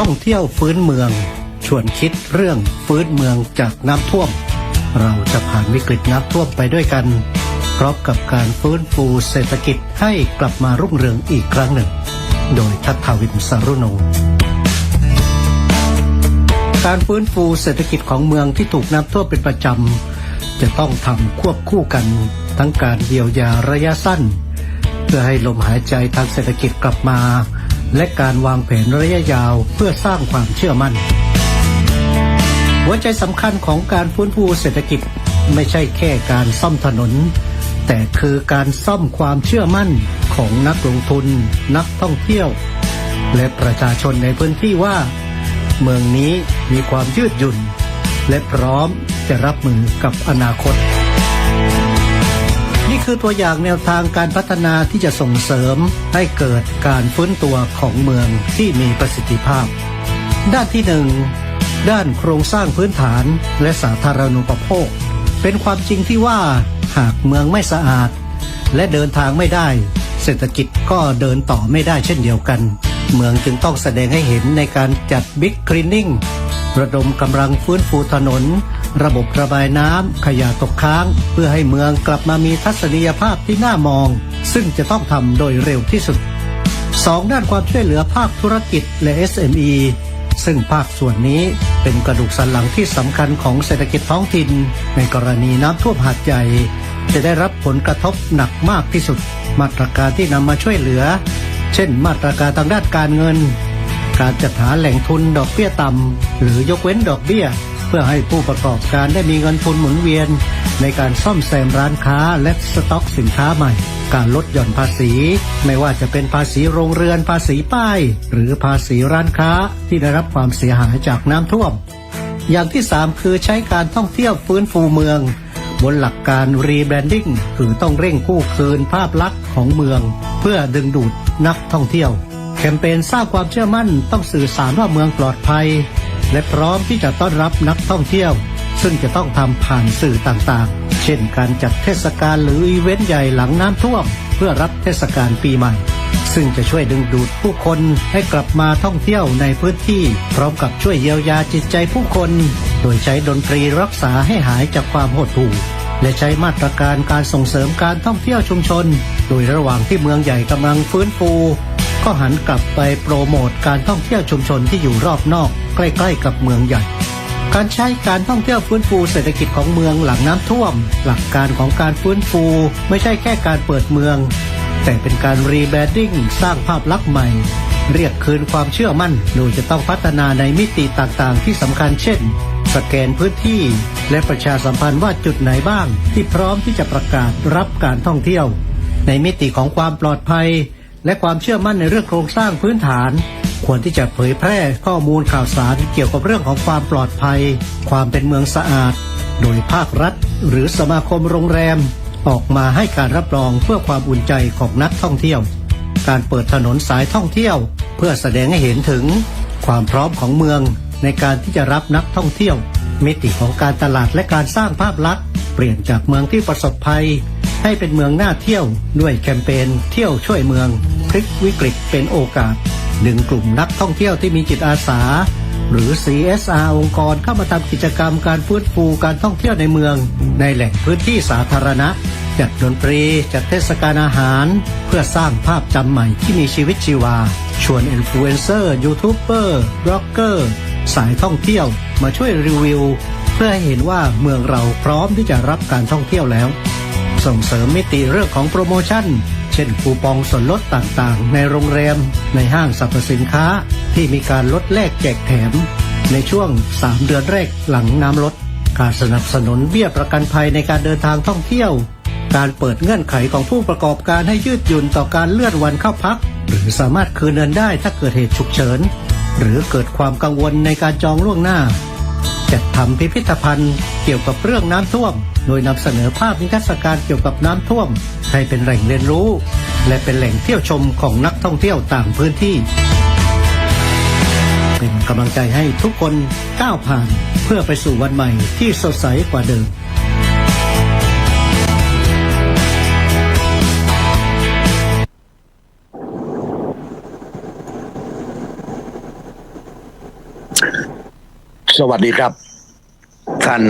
ท่องเที่ยวฟื้นเมือง ชวนคิดเรื่องฟื้นเมืองจากน้ำท่วม เราจะผ่านวิกฤตน้ำท่วมไปด้วยกัน พร้อมกับการฟื้นฟูเศรษฐกิจให้กลับมารุ่งเรืองอีกครั้งหนึ่ง โดยทัทวินสารุโน การฟื้นฟูเศรษฐกิจของเมืองที่ถูกน้ำท่วมเป็นประจำจะต้องทำควบคู่กัน ทั้งการเยียวยาระยะสั้น เพื่อให้ลมหายใจทางเศรษฐกิจกลับมา และการวางแผนระยะยาวเพื่อสร้างความเชื่อมั่น หัวใจสำคัญของการฟื้นฟูเศรษฐกิจไม่ใช่แค่การซ่อมถนน แต่คือการซ่อมความเชื่อมั่นของนักลงทุน นักท่องเที่ยว และประชาชนในพื้นที่ว่า เมืองนี้มีความยืดหยุ่น และพร้อมจะรับมือกับอนาคต นี่คือตัวอย่างแนวทางการพัฒนาที่จะส่งเสริมให้เกิดการฟื้นตัวของเมืองที่มีประสิทธิภาพ ด้านที่หนึ่งด้านโครงสร้างพื้นฐานและสาธารณูปโภค เป็นความจริงที่ว่าหากเมืองไม่สะอาด และเดินทางไม่ได้ เศรษฐกิจก็เดินต่อไม่ได้เช่นเดียวกัน เมืองจึงต้องแสดงให้เห็นในการจัดบิ๊กคลีนนิ่งระดมกำลังฟื้นฟูถนน ระบบระบายน้ำขยะตกค้าง เพื่อให้เมืองกลับมามีทัศนียภาพที่น่ามอง ซึ่งจะต้องทำโดยเร็วที่สุดสองด้านความช่วยเหลือภาคธุรกิจและ SME ซึ่งภาคส่วนนี้เป็นกระดูกสันหลังที่สำคัญของเศรษฐกิจท้องถิ่น ในกรณีน้ำท่วมหาดใหญ่จะได้รับผลกระทบหนักมากที่สุด มาตรการที่นำมาช่วยเหลือ เช่น มาตรการทางด้านการเงิน การจัดหาแหล่งทุนดอกเบี้ยต่ำหรือยกเว้นดอกเบี้ย เพื่อให้ผู้ประกอบการได้มีเงินทุนหมุนเวียน ในการซ่อมแซมร้านค้าและสต็อกสินค้าใหม่ การลดหย่อนภาษี ไม่ว่าจะเป็นภาษีโรงเรือนภาษีป้าย หรือภาษีร้านค้าที่ได้รับความเสียหายจากน้ำท่วม อย่างที่ 3 คือใช้การท่องเที่ยวฟื้นฟูเมือง บนหลักการรีแบรนดิ้งคือต้องเร่งกู้คืนภาพลักษณ์ของเมือง เพื่อดึงดูดนักท่องเที่ยวแคมเปญสร้างความเชื่อมั่นต้องสื่อสารว่าเมืองปลอดภัย และพร้อมที่จะต้อนรับนักท่องเที่ยว ซึ่งจะต้องทำผ่านสื่อต่างๆ เช่นการจัดเทศกาลหรืออีเวนต์ใหญ่หลังน้ำท่วม เพื่อรับเทศกาลปีใหม่ ซึ่งจะช่วยดึงดูดผู้คนให้กลับมาท่องเที่ยวในพื้นที่ พร้อมกับช่วยเยียวยาจิตใจผู้คน โดยใช้ดนตรีรักษาให้หายจากความหดหู่และใช้มาตรการการส่งเสริมการท่องเที่ยวชุมชน โดยระหว่างที่เมืองใหญ่กำลังฟื้นฟู ก็หันกลับไปโปรโมทการท่องเที่ยวชุมชนที่อยู่รอบนอก ใกล้ๆกับเมืองใหญ่ การใช้การท่องเที่ยวฟื้นฟูเศรษฐกิจของเมืองหลังน้ำท่วม หลักการของการฟื้นฟูไม่ใช่แค่การเปิดเมือง แต่เป็นการรีแบรนดิ้งสร้างภาพลักษณ์ใหม่ เรียกคืนความเชื่อมั่นโดยจะต้องพัฒนาในมิติต่างๆ ที่สำคัญเช่น สแกนพื้นที่และประชาสัมพันธ์ว่าจุดไหนบ้าง ที่พร้อมที่จะประกาศรับการท่องเที่ยว ในมิติของความปลอดภัย และความเชื่อมั่นในเรื่องโครงสร้างพื้นฐาน ควรที่จะเผยแพร่ข้อมูลข่าวสารเกี่ยวกับเรื่องของความปลอดภัย ความเป็นเมืองสะอาด โดยภาครัฐ หรือสมาคมโรงแรม ออกมาให้การรับรองเพื่อความอุ่นใจของนักท่องเที่ยว การเปิดถนนสายท่องเที่ยว เพื่อแสดงให้เห็นถึง ความพร้อมของเมือง ในการที่จะรับนักท่องเที่ยว มิติของการตลาดและการสร้างภาพลักษณ์เปลี่ยนจากเมืองที่ประสบภัย ให้เป็นเมืองน่าเที่ยวด้วยแคมเปญเที่ยวช่วยเมือง พลิกวิกฤตเป็นโอกาสดึงกลุ่มนักท่องเที่ยวที่มีจิตอาสา หรือ CSR องค์กรเข้ามาทำกิจกรรมการฟื้นฟูการท่องเที่ยวในเมือง ในแหล่งพื้นที่สาธารณะ จัดดนตรี จัดเทศกาลอาหาร เพื่อสร้างภาพจำใหม่ที่มีชีวิตชีวา ชวนอินฟลูเอนเซอร์ยูทูบเบอร์บล็อกเกอร์สายท่องเที่ยวมาช่วยรีวิว เพื่อให้เห็นว่าเมืองเราพร้อมที่จะรับการท่องเที่ยวแล้ว ส่งเสริมมิติเรื่องของโปรโมชั่น เช่นคูปองส่วนลดต่างๆ ในโรงแรม ในห้างสรรพสินค้าที่มีการลดแลกแจกแถม ในช่วง 3 เดือนแรกหลังน้ำลด การสนับสนุนเบี้ยประกันภัยในการเดินทางท่องเที่ยว การเปิดเงื่อนไขของผู้ประกอบการให้ยืดหยุ่นต่อการเลื่อนวันเข้าพัก หรือสามารถคืนเงินได้ถ้าเกิดเหตุฉุกเฉิน หรือเกิดความกังวลในการจองล่วงหน้า จัดทำพิพิธภัณฑ์เกี่ยวกับเรื่องน้ำท่วม โดยนำเสนอภาพนิทรรศการเกี่ยวกับน้ำท่วม ให้เป็นแหล่งเรียนรู้ และเป็นแหล่งเที่ยวชมของนักท่องเที่ยวต่างพื้นที่ เป็นกำลังใจให้ทุกคนก้าวผ่าน เพื่อไปสู่วันใหม่ที่สดใสกว่าเดิม สวัสดีครับ ท่าน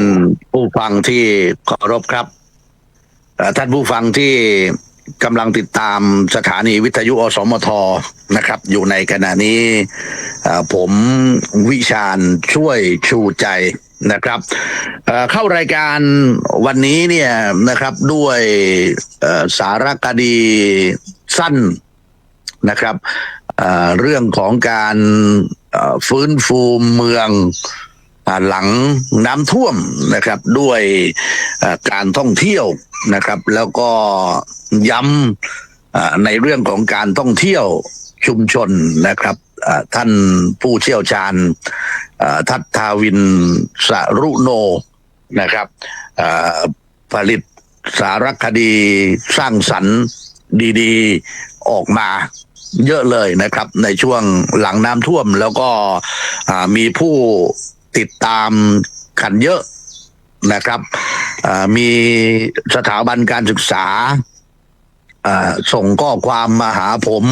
ผู้ฟังที่เคารพครับท่านผู้ฟังที่กำลังติดตามสถานีวิทยุอสมทนะครับ อยู่ในขณะนี้ผมวิชาญช่วยชูใจนะครับเข้ารายการวันนี้เนี่ยนะครับด้วยสารคดีสั้นนะครับเรื่องของการฟื้นฟูเมือง หลังน้ำท่วมนะครับด้วยการท่องเที่ยวนะครับ แล้วก็ย้ำในเรื่องของการท่องเที่ยวชุมชนนะครับท่านผู้เชี่ยวชาญทัตทาวินสรุโนนะครับผลิตสารคดีสร้างสรรค์ดีๆออกมาเยอะเลยนะครับ ในช่วงหลังน้ำท่วมแล้วก็มีผู้ ติดตามกันเยอะนะครับมีสถาบันการศึกษาส่งข้อความมาหาผม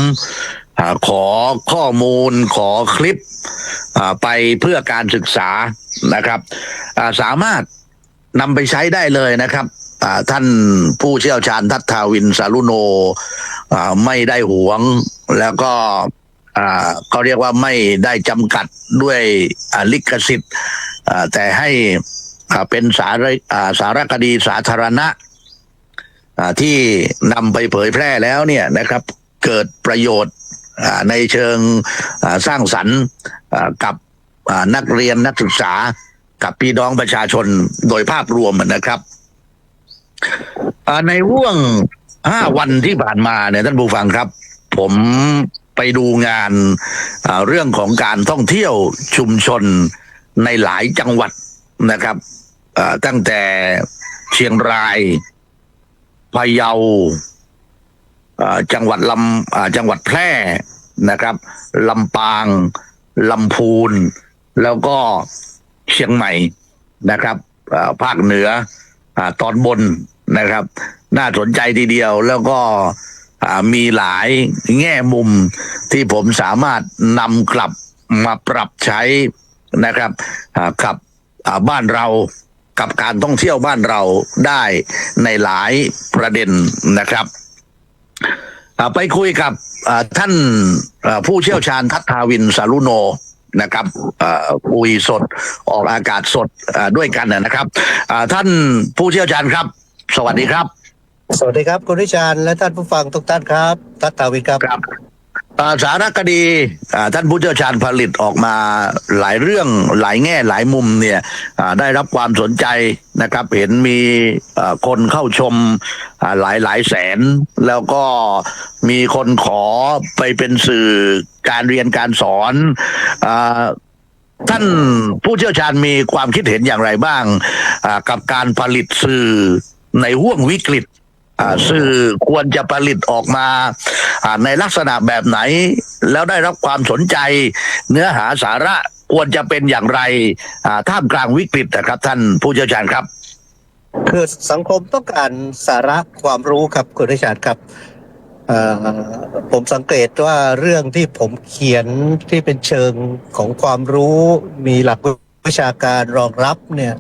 อขอข้อมูลขอคลิปไปเพื่อการศึกษานะครับสามารถนำไปใช้ได้เลยนะครับท่านผู้เชี่ยวชาญทัตทาวินสารุโนไม่ได้หวงแล้วก็ เขาเรียกว่าไม่ได้จำกัดด้วยลิขสิทธิ์แต่ให้เป็นสารสารคดีสาธารณะที่นำไปเผยแพร่แล้วเนี่ยนะครับ เกิดประโยชน์ในเชิงสร้างสรรค์กับนักเรียนนักศึกษากับพี่น้องประชาชนโดยภาพรวมนะครับในห่วงห้าวันที่ผ่านมาเนี่ยท่านผู้ฟังครับ ผม ไปดูงานเรื่องของการท่องเที่ยวชุมชนในหลายจังหวัดนะครับตั้งแต่เชียงรายพะเยาจังหวัดลำจังหวัดแพร่นะครับลำปางลำพูน แล้วก็เชียงใหม่นะครับภาคเหนืออตอนบนนะครับ น่าสนใจทีเดียวแล้วก็ มีหลายแง่มุมที่ผมสามารถนำกลับมาปรับใช้นะครับกับบ้านเรากับการท่องเที่ยวบ้านเราได้ในหลายประเด็นนะครับ ไปคุยกับท่านผู้เชี่ยวชาญทัตทาวินสารุโนนะครับคุยสดออกอากาศสดด้วยกันนะครับท่านผู้เชี่ยวชาญครับ สวัสดีครับ สวัสดีครับ คุณวิชาญและท่านผู้ฟังทุกท่านครับทัตตาวินครับครับอ่าสารคดีท่านผู้เชี่ยวชาญผลิตออกมาหลายเรื่องหลายแง่หลายมุมเนี่ยได้รับความสนใจนะครับ เห็นมีคนเข้าชมหลายหลายแสน แล้วก็มีคนขอไปเป็นสื่อการเรียนการสอนอท่านผู้เชี่ยวชาญมีความคิดเห็นอย่างไรบ้างกับการผลิตสื่อในห่วงวิกฤต สื่อควรจะผลิตออกมาในลักษณะแบบไหน แล้วได้รับความสนใจเนื้อหาสาระควรจะเป็นอย่างไรอ่าท่ามกลางวิกฤตนะครับ ท่านผู้เชี่ยวชาญครับ คือสังคมต้องการสาระความรู้ครับคุณวิชาญครับอ่อผมสังเกตว่าเรื่องที่ผมเขียนที่เป็นเชิงของความรู้มีหลักวิชาการรองรับเนี่ย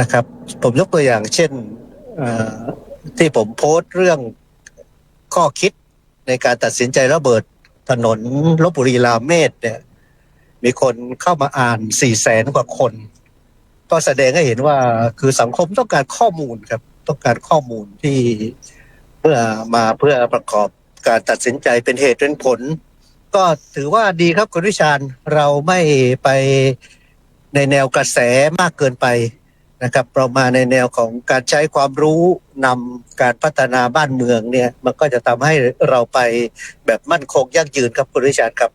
นะครับ ผมยกตัวอย่างเช่นอ่อ ที่ผมโพสต์เรื่องข้อคิดในการตัดสินใจระเบิดถนนลบบุรีรามเมศเนี่ย มีคนเข้ามาอ่านสี่แสนกว่าคน ก็แสดงให้เห็นว่าคือสังคมต้องการข้อมูลครับ ต้องการข้อมูลที่เพื่อมาเพื่อประกอบการตัดสินใจเป็นเหตุเป็นผล ก็ถือว่าดีครับคุณวิชาญเราไม่ไปในแนวกระแสมากเกินไป นะครับเรามาในแนวของการใช้ความรู้นำการพัฒนาบ้านเมืองเนี่ย มันก็จะทำให้เราไปแบบมั่นคงยั่งยืนครับคุณวิชาญครับ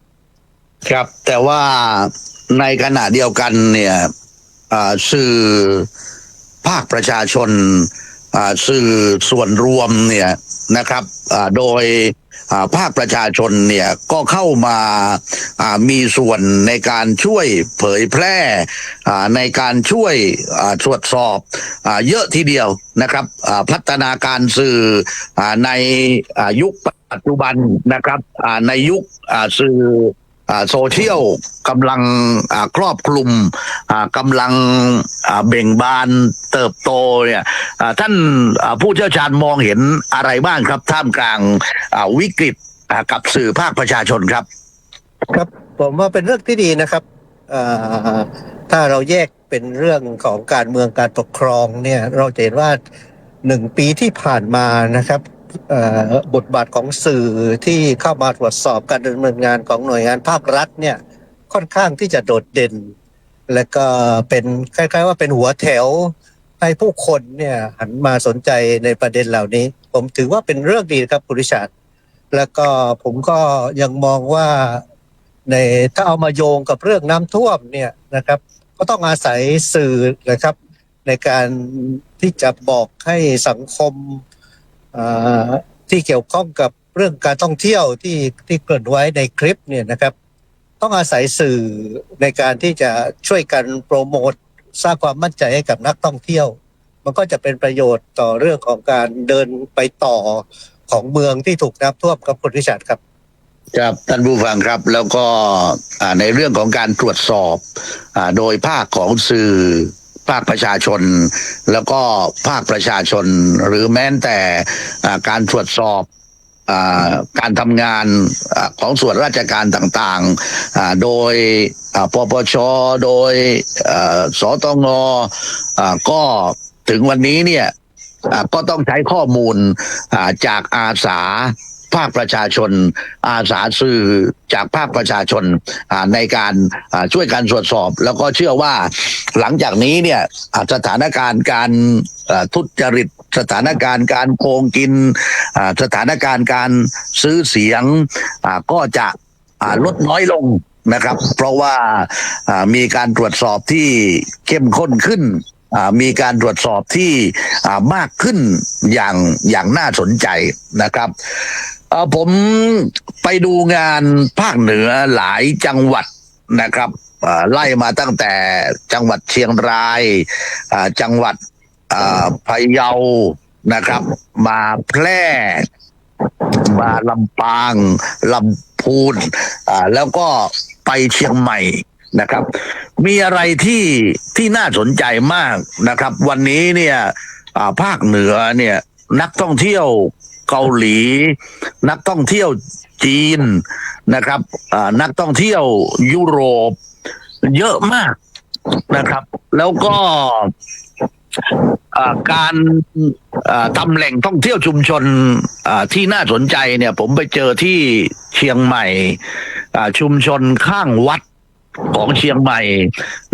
ครับ แต่ว่าในขณะเดียวกันเนี่ยสื่อภาคประชาชนสื่อส่วนรวมเนี่ยนะครับโดย ภาคประชาชนเนี่ยก็เข้ามามีส่วนในการช่วยเผยแพร่ในการช่วยตรวจสอบอเยอะทีเดียวนะครับพัฒนาการสื่อในอยุคปัจจุบันนะครับในยุคสื่อ โซเชียลกำลังครอบคลุมกำลังเบ่งบานเติบโตเนี่ยท่านผู้เชี่ยวชาญมองเห็นอะไรบ้างครับ ท่ามกลางวิกฤตกับสื่อภาคประชาชนครับ ครับผมว่าเป็นเรื่องที่ดีนะครับถ้าเราแยกเป็นเรื่องของการเมืองการปกครองเนี่ยเราจะเห็นว่าหนึ่งปีที่ผ่านมานะครับ บทบาทของสื่อที่เข้ามาตรวจสอบการดำเนินงานของหน่วยงานภาครัฐเนี่ยค่อนข้างที่จะโดดเด่น และก็เป็นคล้าย ๆ ว่าเป็นหัวแถวให้ผู้คนเนี่ยหันมาสนใจในประเด็นเหล่านี้ ผมถือว่าเป็นเรื่องดีครับคุณริชาร์ดแล้วก็ผมก็ยังมองว่าในถ้าเอามาโยงกับเรื่องน้ำท่วมเนี่ยนะครับ ก็ต้องอาศัยสื่อนะครับ ในการที่จะบอกให้สังคม ที่เกี่ยวข้องกับเรื่องการท่องเที่ยวที่ที่เกริ่นไว้ในคลิปเนี่ยนะครับ ต้องอาศัยสื่อในการที่จะช่วยกันโปรโมทสร้างความมั่นใจให้กับนักท่องเที่ยว มันก็จะเป็นประโยชน์ต่อเรื่องของการเดินไปต่อของเมืองที่ถูกน้ำท่วมครับคุณริชาร์ดครับครับท่านผู้ฟังครับแล้วก็ในเรื่องของการตรวจสอบอโดยภาคของสื่อ ภาคประชาชน แล้วก็ภาคประชาชน หรือแม้แต่การตรวจสอบอการทำงานอของส่วนราชการต่างๆ โดยปปช โดยสตงก็ถึงวันนี้เนี่ยก็ต้องใช้ข้อมูลจากอาสา ภาคประชาชน อาสาสื่อจากภาคประชาชนในการช่วยการตรวจสอบ แล้วก็เชื่อว่าหลังจากนี้เนี่ยสถานการณ์การทุจริตสถานการณ์การโกงกินสถานการณ์การซื้อเสียงก็จะลดน้อยลงนะครับ เพราะว่ามีการตรวจสอบที่เข้มข้นขึ้นมีการตรวจสอบที่มากขึ้นอย่างอย่างน่าสนใจนะครับ ผมไปดูงานภาคเหนือหลายจังหวัดนะครับไล่มาตั้งแต่จังหวัดเชียงรายจังหวัดพะเยานะครับ มาแพร่มาลำปางลำพูนแล้วก็ไปเชียงใหม่นะครับ มีอะไรที่ที่น่าสนใจมากนะครับ วันนี้เนี่ยภาคเหนือเนี่ยนักท่องเที่ยว เกาหลี นักท่องเที่ยวจีนนะครับนักท่องเที่ยวยุโรป เยอะมากนะครับ แล้วก็การทำแหล่งท่องเที่ยวชุมชนที่น่าสนใจเนี่ย ผมไปเจอที่เชียงใหม่ชุมชนข้างวัดของเชียงใหม่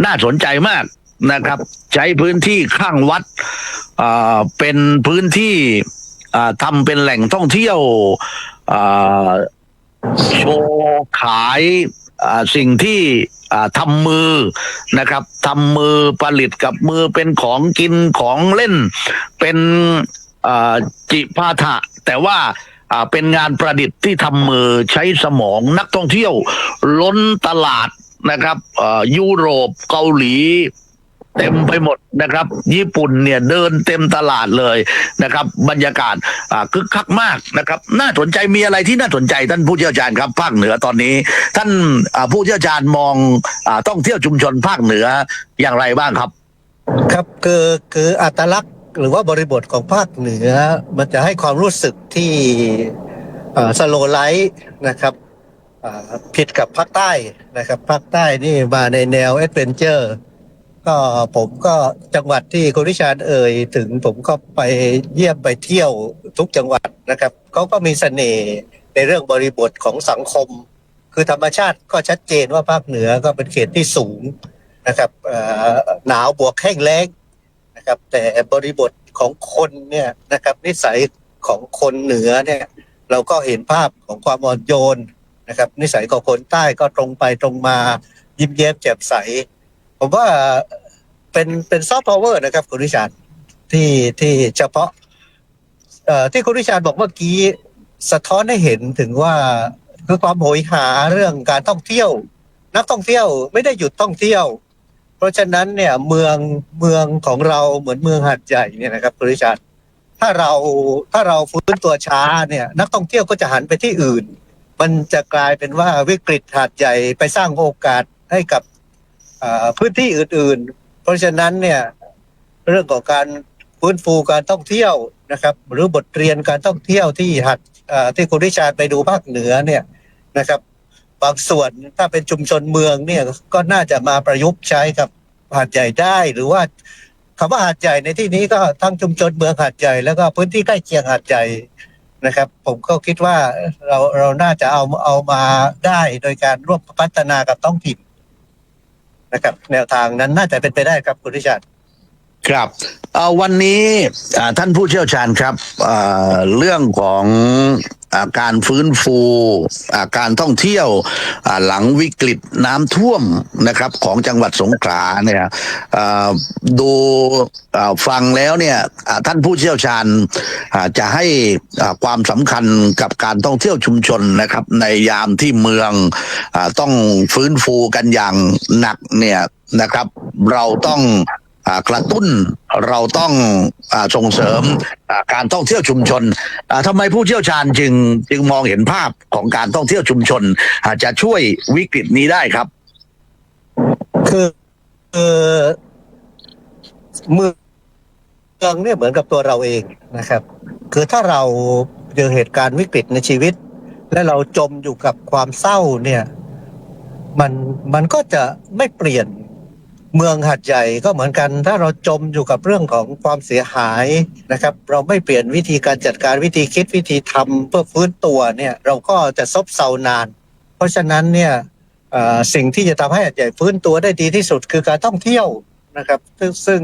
น่าสนใจมากนะครับ ใช้พื้นที่ข้างวัดเป็นพื้นที่ ทำเป็นแหล่งท่องเที่ยวโชว์ขายสิ่งที่ทำมือนะครับทำมือผลิตกับมือเป็นของกินของเล่น เป็นจิพาถะ แต่ว่าเป็นงานประดิษฐ์ที่ทำมือใช้สมองนักท่องเที่ยว ล้นตลาดนะครับยุโรปเกาหลี เต็มไปหมดนะครับ ญี่ปุ่นเนี่ยเดินเต็มตลาดเลยนะครับ บรรยากาศคึกคักมากนะครับ น่าสนใจมีอะไรที่น่าสนใจท่านผู้เชี่ยวชาญครับภาคเหนือตอนนี้ ท่านผู้เชี่ยวชาญมองอต้องเที่ยวชุมชนภาคเหนืออย่างไรบ้างครับ ครับคือคืออัตลักษณ์หรือว่าบริบทของภาคเหนือ มันจะให้ความรู้สึกที่สโลไลท์นะครับผิดกับภาคใต้นะครับภาคใต้นี่มาในแนวแอดเวนเจอร์ ก็ผมก็จังหวัดที่คุณวิชาญเอ่ยถึงผมก็ไปเยี่ยมไปเที่ยวทุกจังหวัดนะครับเขาก็มีเสน่ห์ในเรื่องบริบทของสังคม คือธรรมชาติก็ชัดเจนว่าภาคเหนือก็เป็นเขตที่สูงนะครับหนาวบวกแห้งแล้งนะครับ แต่บริบทของคนเนี่ยนะครับ นิสัยของคนเหนือเนี่ยเราก็เห็นภาพของความอ่อนโยนนะครับ นิสัยของคนใต้ก็ตรงไปตรงมา ยิ้มแย้มแจ่มใส ผมว่าเป็นเป็นซอฟต์พาวเวอร์นะครับ คุณวิชาญที่ที่เฉพาะเอ่อที่คุณวิชาญบอกเมื่อกี้สะท้อนให้เห็นถึงว่าคือความโหยหาเรื่องการท่องเที่ยว นักท่องเที่ยวไม่ได้หยุดท่องเที่ยว เพราะฉะนั้นเนี่ยเมืองเมืองของเราเหมือนเมืองหัดใหญ่เนี่ยนะครับคุณริชาร์ถ้าเราถ้าเราฟื้นตัวช้าเนี่ย นักท่องเที่ยวก็จะหันไปที่อื่น มันจะกลายเป็นว่าวิกฤตหาดใหญ่ไปสร้างโอกาสให้กับ พื้นที่อื่น ๆ เพราะฉะนั้นเนี่ยเรื่องของการฟื้นฟูการท่องเที่ยวนะครับ หรือบทเรียนการท่องเที่ยวที่หัดที่คุณริชาไปดูภาคเหนือเนี่ยนะครับ บางส่วนถ้าเป็นชุมชนเมืองเนี่ยก็น่าจะมาประยุกต์ใช้กับหาดใหญ่ได้หรือว่าคำว่าหาดใหญ่ในที่นี้ก็ทั้งชุมชนเมืองหาดใหญ่แล้วก็พื้นที่ใกล้เคียงหาดใหญ่นะครับ ผมก็คิดว่าเราเราน่าจะเอาเอามาได้โดยการร่วมพัฒนากับท้องถิ่น นะครับ แนวทางนั้นน่าจะเป็นไปได้ครับคุณริชาร์ด ครับวันนี้ท่านผู้เชี่ยวชาญครับเรื่องของการฟื้นฟูการท่องเที่ยวหลังวิกฤตน้ำท่วมนะครับของจังหวัดสงขลาเนี่ยดูฟังแล้วเนี่ยท่านผู้เชี่ยวชาญจะให้ความสำคัญกับการท่องเที่ยวชุมชนนะครับ ในยามที่เมืองต้องฟื้นฟูกันอย่างหนักเนี่ยนะครับ เราต้อง กระตุ้นเราต้องอส่งเสริมการท่องเที่ยวชุมชนอ่าทำไมผู้เชี่ยวชาญจึงจึงมองเห็นภาพของการท่องเที่ยวชุมชนอาจจะช่วยวิกฤตนี้ได้ครับ คือเมืองเมืองเนี่ยเหมือนกับตัวเราเองนะครับ คือถ้าเราเจอเหตุการณ์วิกฤตในชีวิต และเราจมอยู่กับความเศร้าเนี่ย มันมันก็จะไม่เปลี่ยน เมืองหัดใหญ่ก็เหมือนกัน ถ้าเราจมอยู่กับเรื่องของความเสียหายนะครับ เราไม่เปลี่ยนวิธีการจัดการวิธีคิดวิธีทำเพื่อฟื้นตัวเนี่ยเราก็จะซบเซานาน เพราะฉะนั้นเนี่ยสิ่งที่จะทำให้หาดใหญ่ฟื้นตัวได้ดีที่สุดคือการท่องเที่ยวนะครับ ซึ่ง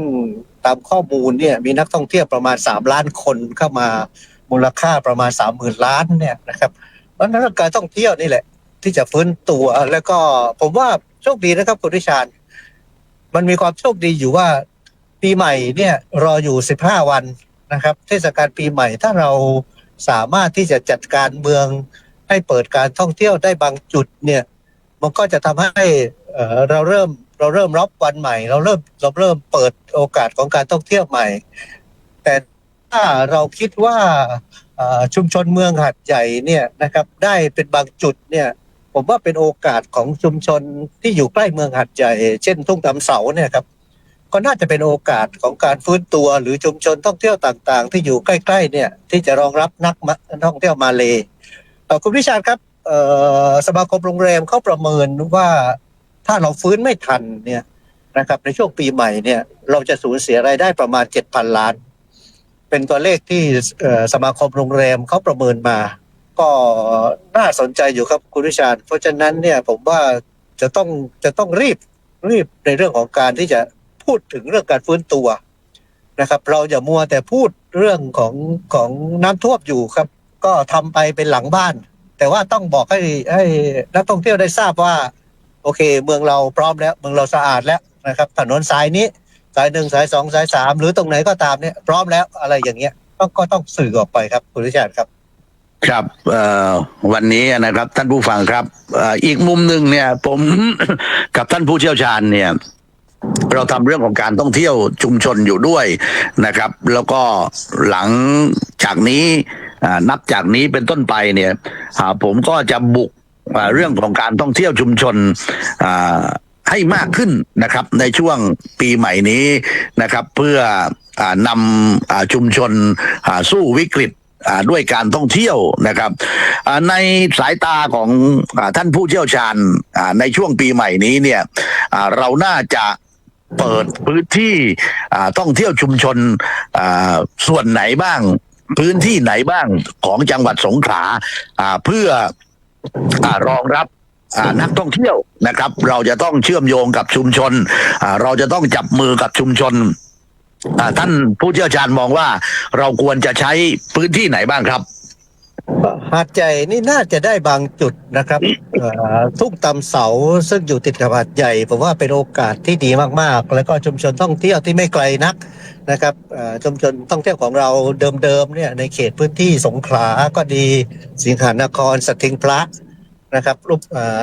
ตามข้อมูลเนี่ยมีนักท่องเที่ยวประมาณ 3 ล้านคนเข้ามามูลค่าประมาณ 3 0,000 ล้านเนี่ยนะครับเพราะฉะนั้นการท่องเที่ยวนี่แหละที่จะฟื้นตัวแล้วก็ผมว่าโชคดีนะครับคุณริชาน มันมีความโชคดีอยู่ว่าปีใหม่เนี่ยรออยู่ 15 วันนะครับ เทศกาลปีใหม่ถ้าเราสามารถที่จะจัดการเมืองให้เปิดการท่องเที่ยวได้บางจุดเนี่ย มันก็จะทำให้เราเริ่มเราเริ่มรับวันใหม่ เราเริ่มเราเริ่มเปิดโอกาสของการท่องเที่ยวใหม่ แต่ถ้าเราคิดว่าชุมชนเมืองหัดใหญ่เนี่ยนะครับ ได้เป็นบางจุดเนี่ย ผมว่าเป็นโอกาสของชุมชนที่อยู่ใกล้เมืองหัดใหญ่ เช่น ทุ่งตำเสาเนี่ยครับ ก็น่าจะเป็นโอกาสของการฟื้นตัวหรือชุมชนท่องเที่ยวต่างๆ ที่อยู่ใกล้ๆเนี่ยที่จะรองรับนักท่องเที่ยวมาเลเอ่คุณวิชาครับสมาคมโรงแรมเขาประเมินว่าถ้าเราฟื้นไม่ทันเนี่ยนะครับในช่วงปีใหม่เนี่ยเราจะสูญเสียรายได้ประมาณเจ็ดพันล้าน เป็นตัวเลขที่สมาคมโรงแรมเขาประเมินมา ก็น่าสนใจอยู่ครับคุณวิชาญเพราะฉะนั้นเนี่ยผมว่าจะต้องจะต้องรีบรีบในเรื่องของการที่จะพูดถึงเรื่องการฟื้นตัวนะครับ เราอย่ามัวแต่พูดเรื่องของของน้ำท่วมอยู่ครับ ก็ทำไปเป็นหลังบ้าน แต่ว่าต้องบอกให้ให้นักท่องเที่ยวได้ทราบว่า โอเค เมืองเราพร้อมแล้ว เมืองเราสะอาดแล้วนะครับถนนสายนี้สายหนึ่งสายสองสายสามหรือตรงไหนก็ตามเนี่ยพร้อมแล้วอะไรอย่างเงี้ยต้องก็ต้องสื่อออกไปครับคุณวิชาญครับ ครับเอ่อวันนี้นะครับท่านผู้ฟังครับอีกมุมหนึ่งเนี่ย ผมกับท่านผู้เชี่ยวชาญเนี่ยเราทำเรื่องของการท่องเที่ยวชุมชนอยู่ด้วยนะครับ แล้วก็หลังจากนี้นับจากนี้เป็นต้นไปเนี่ยผมก็จะบุกเรื่องของการท่องเที่ยวชุมชนให้มากขึ้นนะครับ ในช่วงปีใหม่นี้นะครับ เพื่ออนำอชุมชนสู้วิกฤต ด้วยการท่องเที่ยวนะครับในสายตาของอท่านผู้เชี่ยวชาญในช่วงปีใหม่นี้เนี่ยเราน่าจะเปิดพื้นที่ท่องเที่ยวชุมชนส่วนไหนบ้าง พื้นที่ไหนบ้างของจังหวัดสงขลาเพื่ออรองรับนักท่องเที่ยวนะครับ เราจะต้องเชื่อมโยงกับชุมชน เราจะต้องจับมือกับชุมชน ท่านผู้เชี่ยวชาญมองว่า เราควรจะใช้พื้นที่ไหนบ้างครับ หาดใหญ่นี่น่าจะได้บางจุดนะครับทุ่งตำเสาซึ่งอยู่ติดกับหาดใหญ่ผมว่าเป็นโอกาสที่ดีมากๆ แล้วก็ชุมชนท่องเที่ยวที่ไม่ไกลนักนะครับชุมชนท่องเที่ยวของเราเดิมๆเนี่ยในเขตพื้นที่สงขลาก็ดีสิงหานครสถิงพระนะครับรูป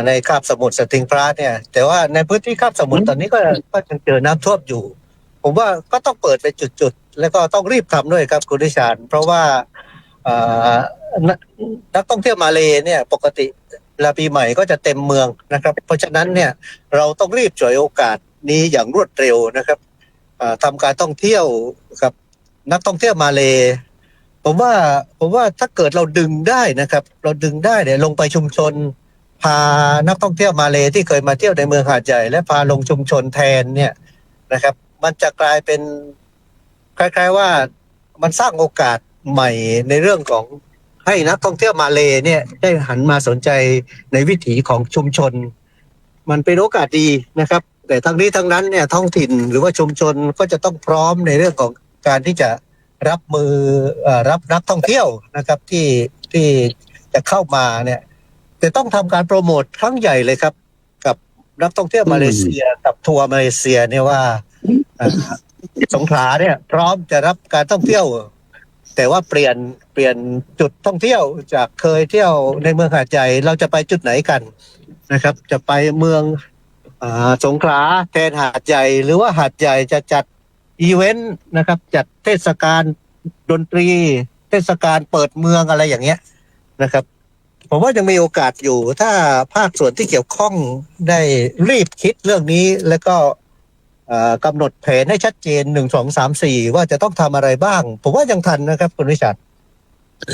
ในคาบสมุทรสถิงพระเนี่ย แต่ว่าในพื้นที่คาบสมุทรตอนนี้ก็ก็ยังเจอน้ำท่วมอยู่ ผมว่าก็ต้องเปิดเป็นจุดๆ แล้วก็ต้องรีบทำด้วยครับคุณดิชานเพราะว่านักนักท่องเที่ยวมาเลเนี่ยปกติเวลาปีใหม่ก็จะเต็มเมืองนะครับ เพราะฉะนั้นเนี่ยเราต้องรีบฉวยโอกาสนี้อย่างรวดเร็วนะครับอ่าทำการท่องเที่ยวกับนักท่องเที่ยวมาเลผมว่าผมว่าถ้าเกิดเราดึงได้นะครับ เราดึงได้เนี่ยลงไปชุมชน พานักท่องเที่ยวมาเลที่เคยมาเที่ยวในเมืองหาดใหญ่และพาลงชุมชนแทนเนี่ยนะครับ มันจะกลายเป็นคล้าย ๆว่ามันสร้างโอกาสใหม่ในเรื่องของให้นักท่องเที่ยวมาเลเนี่ยได้หันมาสนใจในวิถีของชุมชน มันเป็นโอกาสดีนะครับ แต่ทั้งนี้ทั้งนั้นเนี่ยท้องถิ่นหรือว่าชุมชนก็จะต้องพร้อมในเรื่องของการที่จะรับมืออรับนักท่องเที่ยวนะครับที่ที่จะเข้ามาเนี่ยจะต้องทำการโปรโมทครั้งใหญ่เลยครับ กับนักท่องเที่ยวมาเลเซียกับทัวร์มาเลเซียเนี่ยว่า สงขลาเนี่ย พร้อมจะรับการท่องเที่ยว แต่ว่าเปลี่ยนเปลี่ยนจุดท่องเที่ยวจากเคยเที่ยวในเมืองหาดใหญ่เราจะไปจุดไหนกันนะครับ จะไปเมืองอสงขลาแทนหาดใหญ่ หรือว่าหาดใหญ่จะจัดอีเวนต์นะครับ จัดเทศกาลดนตรี เทศกาลเปิดเมืองอะไรอย่างเงี้ยนะครับผมว่ายังมีโอกาสอยู่ถ้าภาคส่วนที่เกี่ยวข้องได้รีบคิดเรื่องนี้แล้วก็ กำหนดแผนให้ชัดเจนหนึ่งสองสามสี่ว่าจะต้องทำอะไรบ้าง ผมว่ายังทันนะครับคุณวิชัด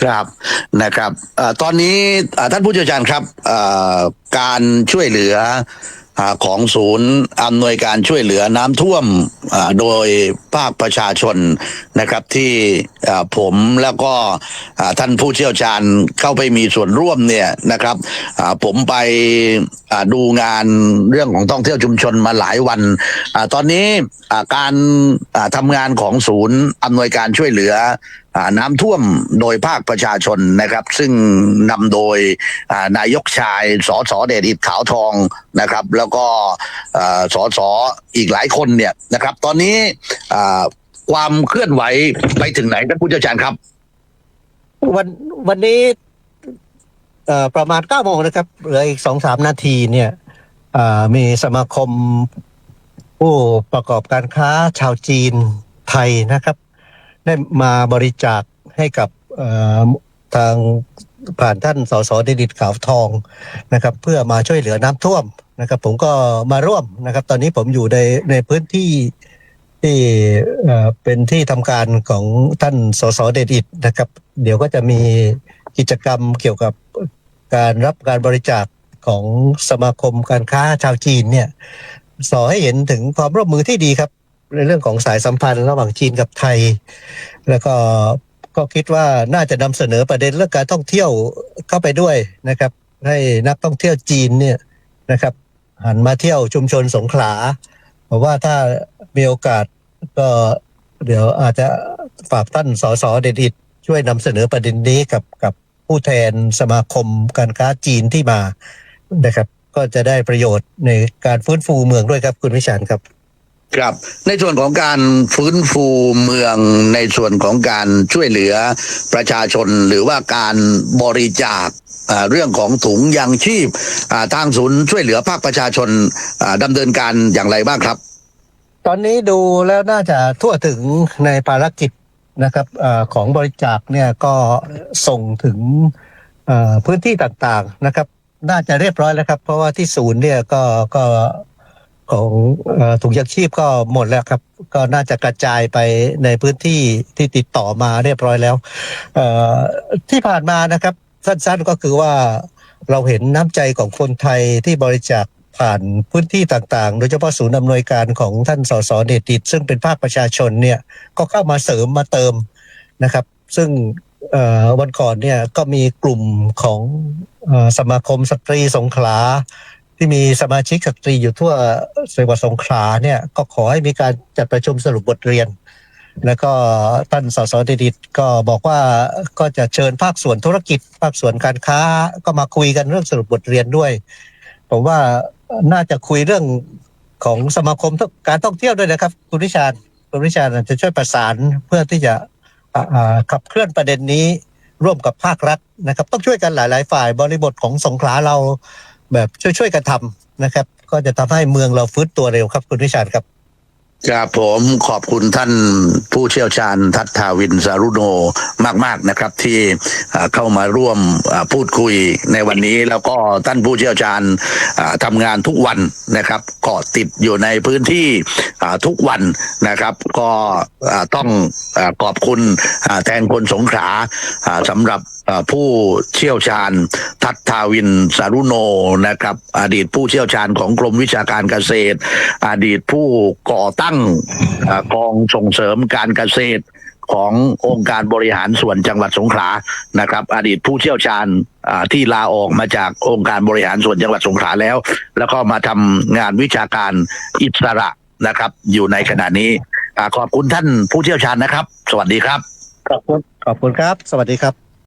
ครับนะครับอตอนนี้ท่านผู้เชี่ยวชาญครับการช่วยเหลือ ของศูนย์อำนวยการช่วยเหลือน้ำท่วมโดยภาคประชาชนนะครับที่ผมแล้วก็ท่านผู้เชี่ยวชาญเข้าไปมีส่วนร่วมเนี่ยนะครับผมไปดูงานเรื่องของท่องเที่ยวชุมชนมาหลายวันอตอนนี้การทำงานของศูนย์อำนวยการช่วยเหลือ น้ำท่วมโดยภาคประชาชนนะครับ ซึ่งนำโดยนายกชายสสเดชอิดขาวทองนะครับ แล้วก็อ่าสสอีกหลายคนเนี่ยนะครับ ตอนนี้ความเคลื่อนไหวไปถึงไหนท่านผู้เชี่ยวชาญครับ วันวันนี้ประมาณเก้าโมงนะครับเหลืออีกสองสามนาทีเนี่ยมีสมาคมผู้ประกอบการค้าชาวจีนไทยนะครับ ได้มาบริจาคให้กับทางผ่านท่านสสเดดิตขาวทองนะครับ เพื่อมาช่วยเหลือน้ำท่วมนะครับ ผมก็มาร่วมนะครับ ตอนนี้ผมอยู่ในในพื้นที่ที่เป็นที่ทำการของท่านสสเดดิตนะครับ เดี๋ยวก็จะมีกิจกรรมเกี่ยวกับการรับการบริจาคของสมาคมการค้าชาวจีนเนี่ยสอให้เห็นถึงความร่วมมือที่ดีครับ ในเรื่องของสายสัมพันธ์ระหว่างจีนกับไทย แล้วก็ก็คิดว่าน่าจะนำเสนอประเด็นเรื่องการท่องเที่ยวเข้าไปด้วยนะครับ ให้นักท่องเที่ยวจีนเนี่ยนะครับหันมาเที่ยวชุมชนสงขลาผมว่าถ้ามีโอกาสก็เดี๋ยวอาจจะฝากท่านสสเดดิตช่วยนำเสนอประเด็นนี้กับกับผู้แทนสมาคมการค้าจีนที่มานะครับ ก็จะได้ประโยชน์ในการฟื้นฟูเมืองด้วยครับคุณวิชานครับ ครับในส่วนของการฟื้นฟูเมืองในส่วนของการช่วยเหลือประชาชนหรือว่าการบริจาคเรื่องของถุงยางชีพทางศูนย์ช่วยเหลือภาคประชาชนอ่าดำเนินการอย่างไรบ้างครับ ตอนนี้ดูแล้วน่าจะทั่วถึงในภารกิจนะครับอของบริจาคเนี่ยก็ส่งถึงพื้นที่ต่างๆนะครับ น่าจะเรียบร้อยแล้วครับ เพราะว่าที่ศูนย์เนี่ยก็ก็ ของถุงยางชีพก็หมดแล้วครับ ก็น่าจะกระจายไปในพื้นที่ที่ติดต่อมาเรียบร้อยแล้วที่ผ่านมานะครับสั้นๆก็คือว่าเราเห็นน้ำใจของคนไทยที่บริจาคผ่านพื้นที่ต่างๆ โดยเฉพาะศูนย์อำนวยการของท่านสสเดชดิตซึ่งเป็นภาคประชาชนเนี่ยก็เข้ามาเสริมมาเติมนะครับ ซึ่งวันก่อนเนี่ยก็มีกลุ่มของอสมาคมสตรีสงขลา ที่มีสมาชิกสตรีอยู่ทั่วจังหวัดสงขลาเนี่ยก็ขอให้มีการจัดประชุมสรุปบทเรียน แล้วก็ท่านสสเดดิตก็บอกว่าก็จะเชิญภาคส่วนธุรกิจ ภาคส่วนการค้าก็มาคุยกันเรื่องสรุปบทเรียนด้วย ผมว่าน่าจะคุยเรื่องของสมาคมการท่องเที่ยวด้วยนะครับ คุณวิชาญคุณวิชาญจะช่วยประสานเพื่อที่จะขับเคลื่อนประเด็นนี้ร่วมกับภาครัฐนะครับ ต้องช่วยกันหลาย ๆ ฝ่ายบริบทของสงขลาเรา แบบช่วยๆกันทำนะครับ ก็จะทำให้เมืองเราฟื้นตัวเร็วครับคุณวิชาญครับครับผมขอบคุณท่านผู้เชี่ยวชาญทัตทาวินสารุโนมาก ๆนะครับ ที่เข้ามาร่วมพูดคุยในวันนี้แล้วก็ท่านผู้เชี่ยวชาญอ่าทำงานทุกวันนะครับเกาะติดอยู่ในพื้นที่ทุกวันนะครับ ก็ต้องขอบคุณแทนคนสงขลาอ่าสำหรับ ผู้เชี่ยวชาญ ทัตทาวินสารุโนนะครับ อดีตผู้เชี่ยวชาญของกรมวิชาการเกษตร อดีตผู้ก่อตั้งกองส่งเสริมการเกษตรขององค์การบริหารส่วนจังหวัดสงขลานะครับ อดีตผู้เชี่ยวชาญที่ลาออกมาจากองค์การบริหารส่วนจังหวัดสงขลาแล้ว แล้วก็มาทำงานวิชาการอิสระนะครับ อยู่ในขณะนี้ขอบคุณท่านผู้เชี่ยวชาญนะครับ สวัสดีครับ ขอบคุณขอบคุณครับ สวัสดีครับ